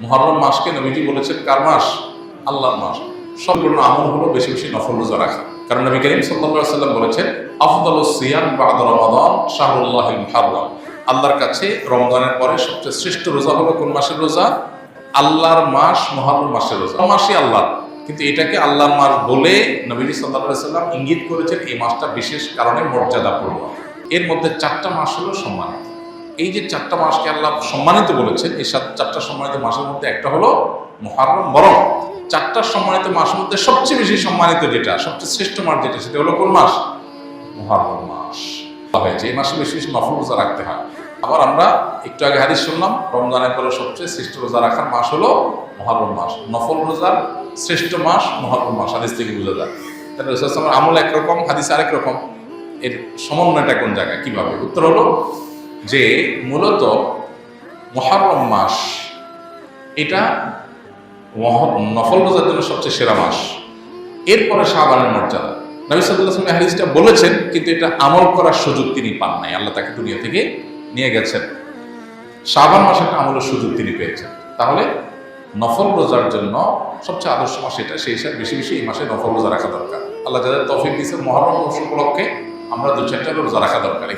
মহরম মাসকে নবীজি বলেছেন কার মাস? আল্লাহর মাস। সম্পূর্ণ আমল হলো বেশি বেশি নফল রোজা রাখা। কারণ নবী করিম সাল্লাম বলেছেন আফদাল সিয়াম বাদ রমাদান শাহরুল্লাহ মুহাররম। আল্লাহর কাছে রমজানের পরে সবচেয়ে শ্রেষ্ঠ রোজা হলো কোন মাসের রোজা? আল্লাহর মাস মহারম মাসের রোজা। মাসই আল্লাহ। কিন্তু এটাকে আল্লাহর মাস বলে নবীজি সাল্লাল্লাহু সাল্লাম ইঙ্গিত করেছেন এই মাসটা বিশেষ কারণে মর্যাদাপূর্ণ। এর মধ্যে চারটা মাস হলো সম্মানিত। এই যে চারটা মাসকে আল্লাহ সম্মানিত বলেছেন, এই চারটা সম্মানিত মাসের মধ্যে একটা হলো মহারম বরং। চারটা সম্মানিত মাসের মধ্যে সবচেয়ে বেশি সম্মানিত যেটা, সবচেয়ে শ্রেষ্ঠ মাস যেটা, সেটা হলো কোন মাস? মহারম মাস। হয়েছে এই মাসে বেশি বেশি নফল রোজা রাখতে হয়। আবার আমরা একটু আগে হাদিস শুনলাম, রমজানের পরে সবচেয়ে শ্রেষ্ঠ রোজা রাখার মাস হলো মহারম মাস। নফল রোজার শ্রেষ্ঠ মাস মহারম মাস, হাদিস থেকে বোঝা যায়। তাহলে আমল একরকম, হাদিস আরেক রকম। এর সমন্বয়টা কোন জায়গায়? কীভাবে? উত্তর হলো যে মূলত মহারম মাস, এটা নফল রোজার জন্য সবচেয়ে সেরা মাস। এরপরে শাহবানের মর্যাদা। নবী হাদিসটা বলেছেন, কিন্তু এটা আমল করার সুযোগ তিনি পান নাই। আল্লাহ তাকে দুনিয়া থেকে নিয়ে গেছেন। শাহবান মাসে একটা আমলের সুযোগ তিনি পেয়েছেন। তাহলে নফল রোজার জন্য সবচেয়ে আদর্শ মাস এটা। সেই হিসাবে বেশি বেশি এই মাসে নফল রোজা রাখা দরকার। আল্লাহ যাদের তফিক দিয়েছেন মহরম উপলক্ষে, আমরা দু চারটা রোজা রাখা দরকার।